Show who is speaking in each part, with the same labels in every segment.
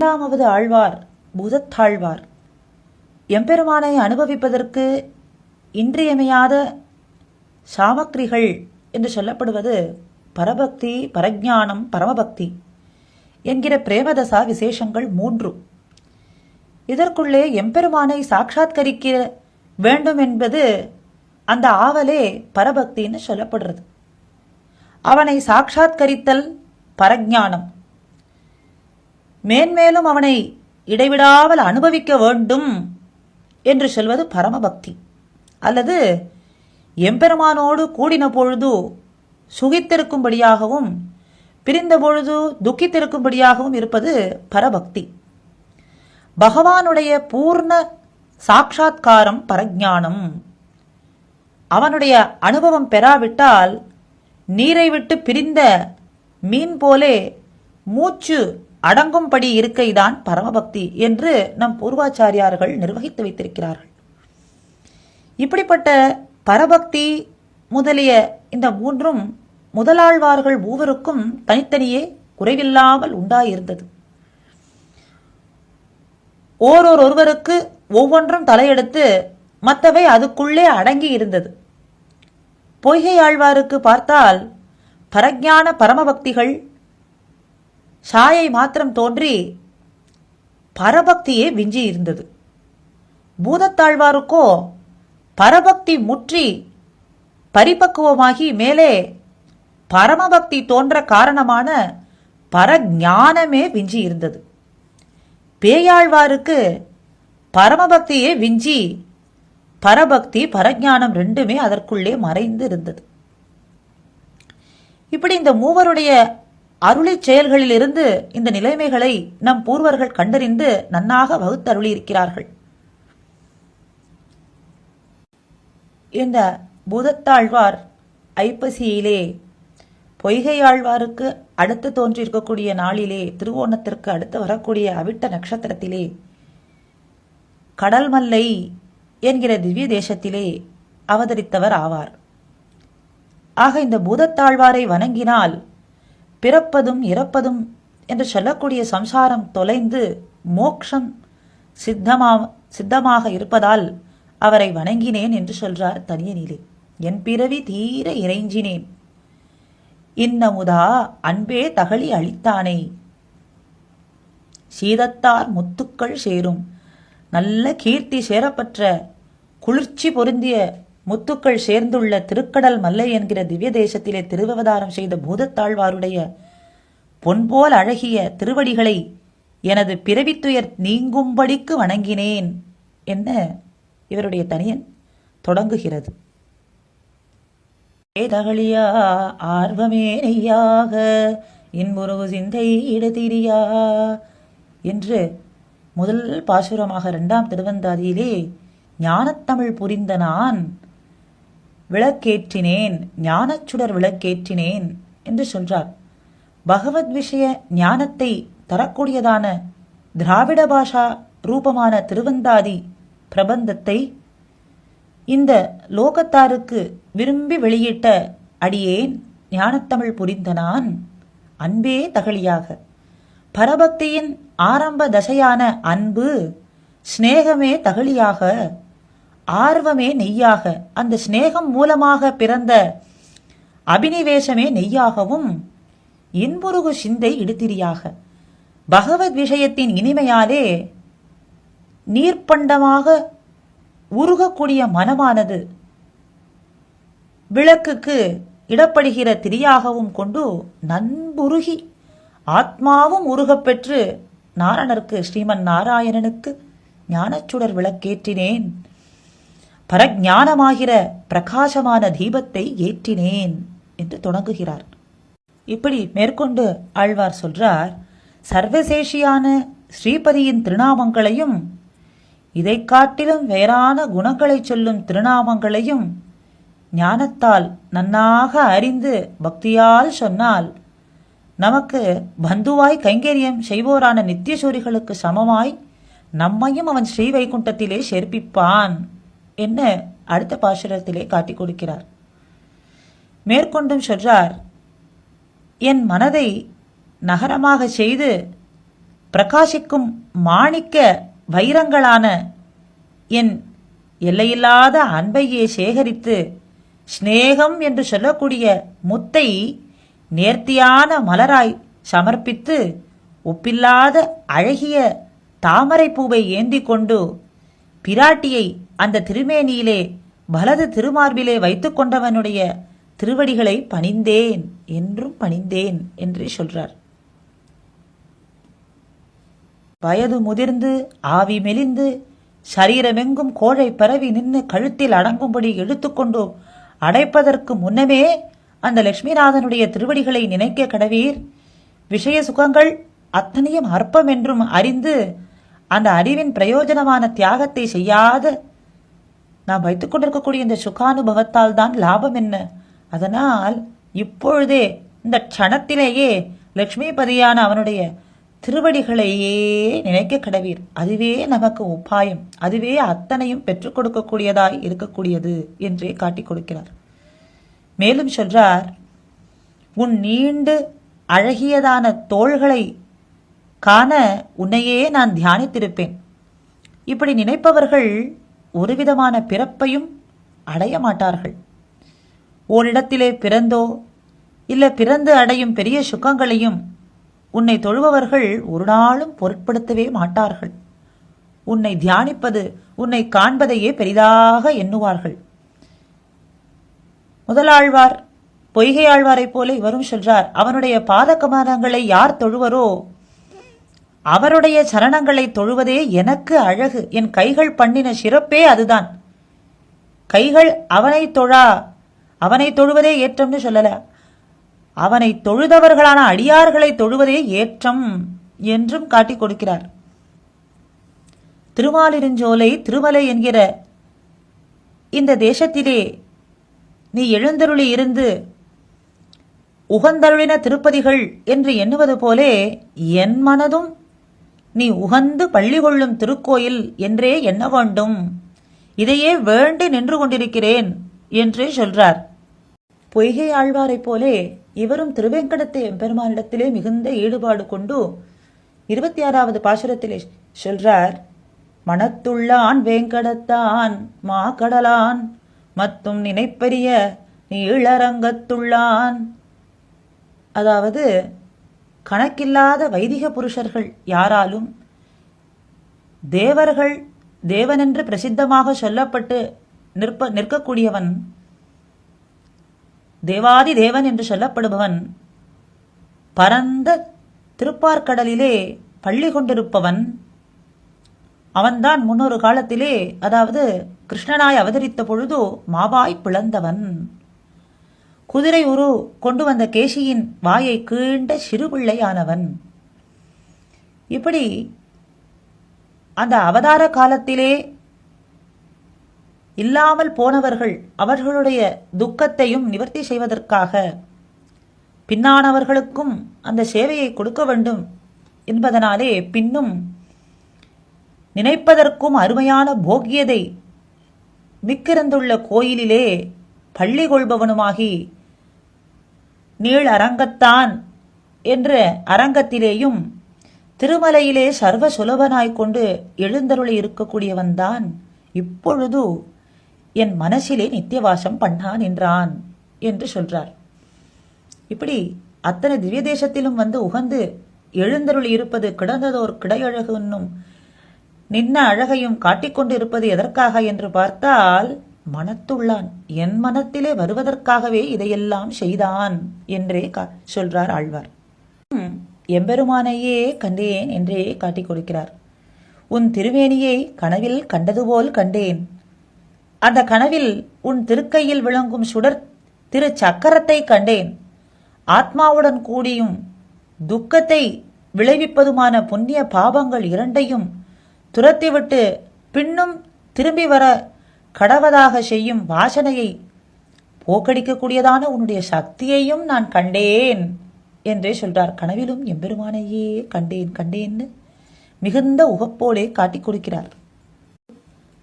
Speaker 1: இரண்டாமவது ஆழ்வார் புதத்தாழ்வார். எம்பெருமானை அனுபவிப்பதற்கு இன்றியமையாத சாமக்ரிகள் என்று சொல்லப்படுவது பரபக்தி பரஜானம் பரமபக்தி என்கிற பிரேமதசா விசேஷங்கள் மூன்று. இதற்குள்ளே எம்பெருமானை சாட்சாத்கரிக்க வேண்டும் என்பது அந்த ஆவலே பரபக்தின்னு சொல்லப்படுறது. அவனை சாட்சாத்கரித்தல் பரஜானம். மேன்மேலும் அவனை இடைவிடாமல் அனுபவிக்க வேண்டும் என்று சொல்வது பரமபக்தி. அல்லது எம்பெருமானோடு கூடின பொழுது சுகித்திருக்கும்படியாகவும் பிரிந்த பொழுது துக்கித்திருக்கும்படியாகவும் இருப்பது பரபக்தி. பகவானுடைய பூர்ண சாட்சா்காரம் பரஜானம் அவனுடைய அனுபவம் பெறாவிட்டால் நீரை விட்டு பிரிந்த மீன் போலே மூச்சு அடங்கும்படி இருக்கைதான் பரமபக்தி என்று நம் பூர்வாச்சாரியார்கள் நிர்வகித்து வைத்திருக்கிறார்கள். இப்படிப்பட்ட பரபக்தி முதலிய இந்த மூன்றும் முதலாழ்வார்கள் மூவருக்கும் தனித்தனியே குறைவில்லாமல் உண்டாயிருந்தது. ஓரோர் ஒருவருக்கு ஒவ்வொன்றும் தலையெடுத்து மற்றவை அதுக்குள்ளே அடங்கி இருந்தது. பொய்கை ஆழ்வாருக்கு பார்த்தால் பரஜான பரமபக்திகள் சாயை மாத்திரம் தோன்றி பரபக்தியே விஞ்சி இருந்தது. பூதத்தாழ்வாருக்கோ பரபக்தி முற்றி பரிபக்குவமாகி மேலே பரமபக்தி தோன்ற காரணமான பரஞானமே விஞ்சி இருந்தது. பேயாழ்வாருக்கு பரமபக்தியே விஞ்சி பரபக்தி பரஞானம் ரெண்டுமே அதற்குள்ளே மறைந்து இருந்தது. இப்படி இந்த மூவருடைய அருளை செயல்களிலிருந்து இந்த நிலைமைகளை நம் பூர்வர்கள் கண்டறிந்து நன்னாக வகுத்தருளியிருக்கிறார்கள். இந்த பூதத்தாழ்வார் ஐப்பசியிலே பொய்கையாழ்வாருக்கு அடுத்து தோன்றியிருக்கக்கூடிய நாளிலே திருவோணத்திற்கு அடுத்து வரக்கூடிய அவிட்ட நட்சத்திரத்திலே கடல்மல்லை என்கிற திவ்ய தேசத்திலே அவதரித்தவர் ஆவார். ஆக இந்த பூதத்தாழ்வாரை வணங்கினால் பிறப்பதும் இறப்பதும் என்று சொல்லக்கூடிய சம்சாரம் தொலைந்து மோக்ஷம் சித்தமா சித்தமாக இருப்பதால் அவரை வணங்கினேன் என்று சொல்றார் தனியநிலை என் பிறவி தீர இறைஞ்சினேன். இன்னமுதா அன்பே தகழி அளித்தானே. சீதத்தார் முத்துக்கள் சேரும். நல்ல கீர்த்தி சேரப்பற்ற குளிர்ச்சி பொருந்திய முத்துக்கள் சேர்ந்துள்ள திருக்கடல் மல்லை என்கிற திவ்ய தேசத்திலே திருவவதாரம் செய்த பூதத்தாழ்வாருடைய பொன்போல் அழகிய திருவடிகளை எனது பிறவித்துயர் நீங்கும்படிக்கு வணங்கினேன். என்ன? இவருடைய தனியன் தொடங்குகிறது. ஏதகழியா ஆர்வமேனையாக நெய்யாக சிந்தை இடதிரியா என்று முதல் பாசுரமாக இரண்டாம் திருவந்தாதியிலே ஞானத்தமிழ் புரிந்த நான் விளக்கேற்றினேன் ஞானச்சுடர் விளக்கேற்றினேன் என்று சொல்றார். பகவத் விஷய ஞானத்தை தரக்கூடியதான திராவிட பாஷா ரூபமான திருவந்தாதி பிரபந்தத்தை இந்த லோகத்தாருக்கு விரும்பி வெளியிட்ட அடியேன் ஞானத்தமிழ் புரிந்தனான் அன்பே தகழியாக. பரபக்தியின் ஆரம்ப தசையான அன்பு சிநேகமே தகழியாக. ஆர்வமே நெய்யாக அந்த சிநேகம் மூலமாக பிறந்த அபினிவேசமே நெய்யாகவும் இன்புருகு சிந்தை இடுத்திரியாக பகவத் விஷயத்தின் இனிமையாலே நீர்ப்பண்டமாக உருகக்கூடிய மனமானது விளக்குக்கு இடப்படுகிற திரியாகவும் கொண்டு நன்புருகி ஆத்மாவும் உருகப்பெற்று நாரணருக்கு ஸ்ரீமன் நாராயணனுக்கு ஞானச்சுடர் விளக்கேற்றினேன். பரஞானமாகிற பிரகாசமான தீபத்தை ஏற்றினேன் என்று தொடங்குகிறார். இப்படி மேற்கொண்டு ஆழ்வார் சொல்றார் சர்வசேஷியான ஸ்ரீபதியின் திருநாமங்களையும் இதை காட்டிலும் வேறான குணங்களைச் சொல்லும் திருநாமங்களையும் ஞானத்தால் நன்னாக அறிந்து பக்தியால் சொன்னால் நமக்கு பந்துவாய் கைங்கரியம் செய்வோரான நித்தியசூரிகளுக்கு சமமாய் நம்மையும் அவன் ஸ்ரீவைகுண்டத்திலே சேர்ப்பிப்பான். என்ன அடுத்த பாசுரத்திலே காட்டிக் கொடுக்கிறார்? மேற்கொண்டும் சொல்றார் என் மனதை நகரமாக செய்து பிரகாசிக்கும் மாணிக்க வைரங்களான என் எல்லையில்லாத அன்பையே சேகரித்து சிநேகம் என்று சொல்லக்கூடிய முத்தை நேர்த்தியான மலராய் சமர்ப்பித்து ஒப்பில்லாத அழகிய தாமரை பூவை ஏந்தி கொண்டு பிராட்டியை அந்த திருமேனியிலே வலது திருமார்பிலே வைத்துக் கொண்டவனுடைய திருவடிகளை பணிந்தேன் என்றும் பணிந்தேன் என்றே சொல்றார். வயது முதிர்ந்து ஆவி மெலிந்து சரீரமெங்கும் கோழை பரவி நின்று கழுத்தில் அடங்கும்படி எடுத்துக்கொண்டு அடைப்பதற்கு முன்னமே அந்த லட்சுமிநாதனுடைய திருவடிகளை நினைக்க கடவீர். விஷய சுகங்கள் அத்தனையும் அற்பம் என்றும் அறிந்து அந்த அறிவின் பிரயோஜனமான தியாகத்தை செய்யாத நாம் வைத்துக் கொண்டிருக்கக்கூடிய இந்த சுகானுபவத்தால் தான் லாபம் என்ன? அதனால் இப்பொழுதே இந்த க்ஷணத்திலேயே லக்ஷ்மிபதியான அவனுடைய திருவடிகளையே நினைக்க கடவீர். அதுவே நமக்கு உபாயம். அதுவே அத்தனையும் பெற்றுக் கொடுக்கக்கூடியதாய் இருக்கக்கூடியது என்றே காட்டிக் கொடுக்கிறார். மேலும் சொல்றார் உன் நீண்டு அழகியதான தோள்களை காண உன்னையே நான் தியானித்திருப்பேன். இப்படி நினைப்பவர்கள் ஒருவிதமான பிறப்பையும் அடைய மாட்டார்கள். ஓரிடத்திலே பிறந்தோ இல்லை பிறந்து அடையும் பெரிய சுகங்களையும் உன்னை தொழுபவர்கள் ஒரு நாளும் பொருட்படுத்தவே மாட்டார்கள். உன்னை தியானிப்பது உன்னை காண்பதையே பெரிதாக எண்ணுவார்கள். முதலாழ்வார் பொய்கை ஆழ்வாரைப் போல இவரும் சொல்றார் அவனுடைய பாதகமரங்களை யார் தொழுவரோ அவருடைய சரணங்களை தொழுவதே எனக்கு அழகு. என் கைகள் பண்ணின சிறப்பே அதுதான். கைகள் அவனை தொழா அவனை தொழுவதே ஏற்றம்னு சொல்லல. அவனை தொழுதவர்களான அடியார்களை தொழுவதே ஏற்றம் என்றும் காட்டிக் கொடுக்கிறார். திருமாலிருஞ்சோலை திருமலை என்கிற இந்த தேசத்திலே நீ எழுந்தருளி இருந்து உகந்தருளின திருப்பதிகள் என்று எண்ணுவது போலே என் மனதும் நீ உகந்து பள்ளி கொள்ளும் திருக்கோயில் என்றே என்ன வேண்டும்? இதையே வேண்டி நின்று கொண்டிருக்கிறேன் என்றே சொல்றார். பொய்கை ஆழ்வாரைப் போலே இவரும் திருவேங்கடத்தை எம்பெருமானிடத்திலே மிகுந்த ஈடுபாடு கொண்டு இருபத்தி ஆறாவது பாசுரத்திலே சொல்றார் மனத்துள்ளான் வேங்கடத்தான் மா கடலான் மத்தும் நினைப்பரிய நீளரங்கத்துள்ளான். அதாவது கணக்கில்லாத வைதிக புருஷர்கள் யாராலும் தேவர்கள் தேவனென்று பிரசித்தமாக சொல்லப்பட்டு நிற்ப நிற்கக்கூடியவன் தேவாதி தேவன் என்று சொல்லப்படுபவன் பரந்த திருப்பார்க்கடலிலே பள்ளி கொண்டிருப்பவன் அவன்தான் முன்னொரு காலத்திலே அதாவது கிருஷ்ணனாய் அவதரித்த பொழுது மாவாய் பிளந்தவன். குதிரை உரு கொண்டு வந்த கேசியின் வாயை கீண்ட சிறுபிள்ளையானவன். இப்படி அந்த அவதார காலத்திலே இல்லாமல் போனவர்கள் அவர்களுடைய துக்கத்தையும் நிவர்த்தி செய்வதற்காக பின்னானவர்களுக்கும் அந்த சேவையை கொடுக்க வேண்டும் என்பதனாலே பின்னும் நினைப்பதற்கும் அருமையான போக்கியதை மிக்கிருந்துள்ள கோயிலிலே பள்ளி கொள்பவனுமாகி நீள் அரங்கத்தான் என்ற அரங்கத்திலேயும் திருமலையிலே சர்வ சுலபனாய்க் கொண்டு எழுந்தருளி இருக்கக்கூடியவன்தான். இப்பொழுது என் மனசிலே நித்தியவாசம் பண்ணான் என்றான் என்று சொல்றார். இப்படி அத்தனை திவ்ய தேசத்திலும் வந்து உகந்து எழுந்தருளி இருப்பது கிடந்ததோர் கிடையழகு என்னும் நின்ன அழகையும் காட்டிக்கொண்டு இருப்பது எதற்காக என்று பார்த்தால் மனத்துள்ளான். என் மனத்திலே வருவதற்காகவே இதையெல்லாம் செய்தான் என்றே கா- சொல்றார் ஆழ்வார். எம்பெருமானையே கண்டேன் என்றே காட்டிக் கொடுக்கிறார். உன் திருவேணியை கனவில் கண்டது போல் கண்டேன். அந்த கனவில் உன் திருக்கையில் விளங்கும் சுடர் திரு சக்கரத்தை கண்டேன். ஆத்மாவுடன் கூடியும் துக்கத்தை விளைவிப்பதுமான புண்ணிய பாபங்கள் இரண்டையும் துரத்திவிட்டு பின்னும் திரும்பி வர கடவதாக செய்யும் வாசனையை போக்கடிக்கக்கூடியதான உன்னுடைய சக்தியையும் நான் கண்டேன் என்றே சொல்றார். கனவிலும் எம்பெருமானையே கண்டேன் கண்டேன்னு மிகுந்த உகப்போலே காட்டிக் கொடுக்கிறார்.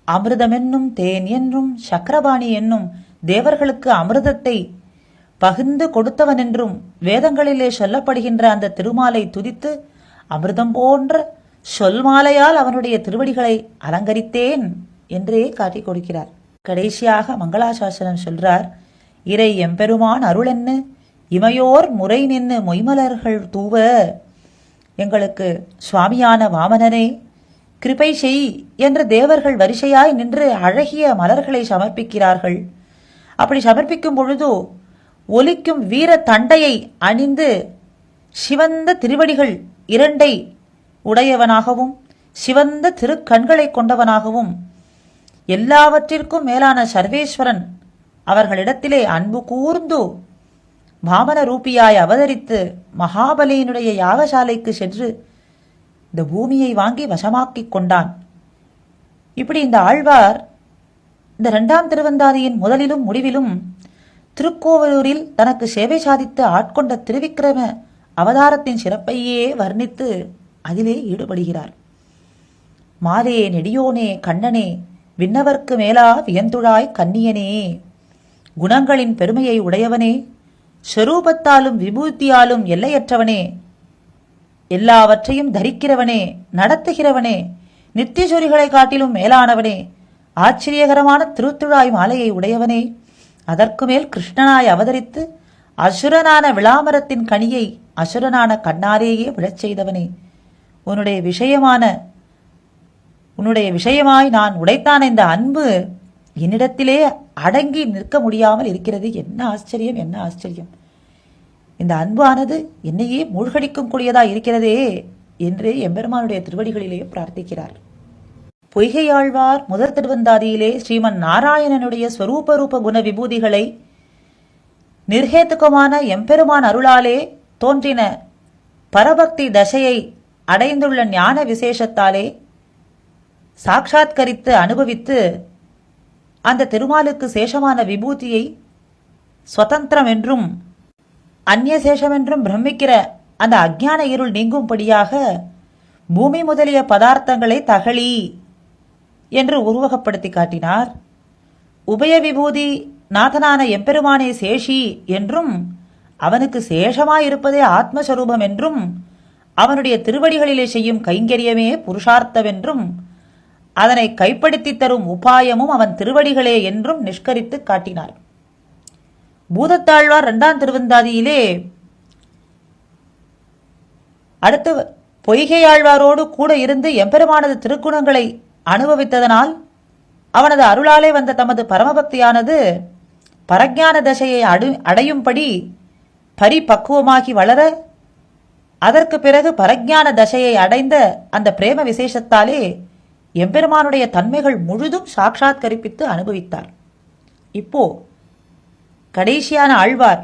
Speaker 1: அமிர்தமென்னும் தேன் என்றும் சக்கரபாணி என்னும் தேவர்களுக்கு அமிர்தத்தை பகிர்ந்து கொடுத்தவன் என்றும் வேதங்களிலே சொல்லப்படுகின்ற அந்த திருமாலை துதித்து அமிர்தம் போன்ற சொல்மாலையால் அவனுடைய திருவடிகளை அலங்கரித்தேன். என்றே காட்டிக் கொடுக்கிறார். கடைசியாக மங்களாசாசனம் சொல்றார் இறை எம்பெருமான் அருளென்னு இமையோர் முறை நின்று மொய்மலர்கள் தூவ எங்களுக்கு சுவாமியான வாமனனே கிருபை செய் என்று தேவர்கள் வரிசையாய் நின்று அழகிய மலர்களை சமர்ப்பிக்கிறார்கள். அப்படி சமர்ப்பிக்கும் பொழுது ஒலிக்கும் வீர தண்டையை அணிந்து சிவந்த திருவடிகள் இரண்டை உடையவனாகவும் சிவந்த திருக்கண்களை கொண்டவனாகவும் எல்லாவற்றிற்கும் மேலான சர்வேஸ்வரன் அவர்களிடத்திலே அன்பு கூர்ந்து வாமன ரூபியாய் அவதரித்து மகாபலியினுடைய யாகசாலைக்கு சென்று இந்த பூமியை வாங்கி வசமாக்கிக் கொண்டான். இப்படி இந்த ஆழ்வார் இந்த இரண்டாம் திருவந்தாதியின் முதலிலும் முடிவிலும் திருக்கோவலூரில் தனக்கு சேவை சாதித்து ஆட்கொண்ட திருவிக்கிரம அவதாரத்தின் சிறப்பையே வர்ணித்து அதிலே ஈடுபடுகிறார். மாலே நெடியோனே கண்ணனே விண்ணவர்க்கு மேலா வியந்துழாய் கன்னியனே. குணங்களின் பெருமையை உடையவனே. ஸ்வரூபத்தாலும் விபூத்தியாலும் எல்லையற்றவனே. எல்லாவற்றையும் தரிக்கிறவனே நடத்துகிறவனே. நித்தியசொரிகளை காட்டிலும் மேலானவனே. ஆச்சரியகரமான திருத்துழாய் மாலையை உடையவனே. அதற்கு மேல் கிருஷ்ணனாய் அவதரித்து அசுரனான விளாமரத்தின் கனியை அசுரனான கண்ணாரேயே விழச் செய்தவனே. உன்னுடைய விஷயமான உன்னுடைய விஷயமாய் நான் உடைத்தான இந்த அன்பு என்னிடத்திலே அடங்கி நிற்க முடியாமல் இருக்கிறது. என்ன ஆச்சரியம் என்ன ஆச்சரியம். இந்த அன்பானது என்னையே மூழ்கடிக்கும் கூடியதா இருக்கிறதே என்று எம்பெருமானுடைய திருவடிகளிலேயே பிரார்த்திக்கிறார். பொய்கையாழ்வார் முதற் திருவந்தாதியிலே ஸ்ரீமன் நாராயணனுடைய ஸ்வரூப ரூப குண விபூதிகளை நிர்ஹேத்துக்கமான எம்பெருமான் அருளாலே தோன்றின பரபக்தி தசையை அடைந்துள்ள ஞான விசேஷத்தாலே சாட்சாத்கரித்து அனுபவித்து அந்த திருமாலுக்கு சேஷமான விபூதியை ஸ்வதந்திரம் என்றும் அந்நிய சேஷமென்றும் பிரமிக்கிற அந்த அஜ்ஞான இருள் நீங்கும்படியாக பூமி முதலிய பதார்த்தங்களை தகழி என்று உருவகப்படுத்தி காட்டினார். உபய விபூதி நாதனான எம்பெருமானே சேஷி என்றும் அவனுக்கு சேஷமாயிருப்பதே ஆத்மஸ்வரூபம் என்றும் அவனுடைய திருவடிகளிலே செய்யும் கைங்கரியமே புருஷார்த்தமென்றும் அதனை கைப்படுத்தி தரும் உபாயமும் அவன் திருவடிகளே என்றும் நிஷ்கரித்து காட்டினார் பூதத்தாழ்வார் இரண்டாம் திருவந்தாதியிலே அடுத்து பொய்கையாழ்வாரோடு கூட இருந்து எம்பெருமானது திருக்குணங்களை அனுபவித்ததனால் அவனது அருளாலே வந்த தமது பரமபக்தியானது பரஜான தசையை அடு அடையும்படி பரிபக்குவமாகி வளர அதற்கு பிறகு பரஜான தசையை அடைந்த அந்த பிரேம விசேஷத்தாலே எம்பெருமானுடைய தன்மைகள் முழுதும் சாட்சாத்கரிப்பித்து அனுபவித்தார். இப்போ கடைசியான ஆழ்வார்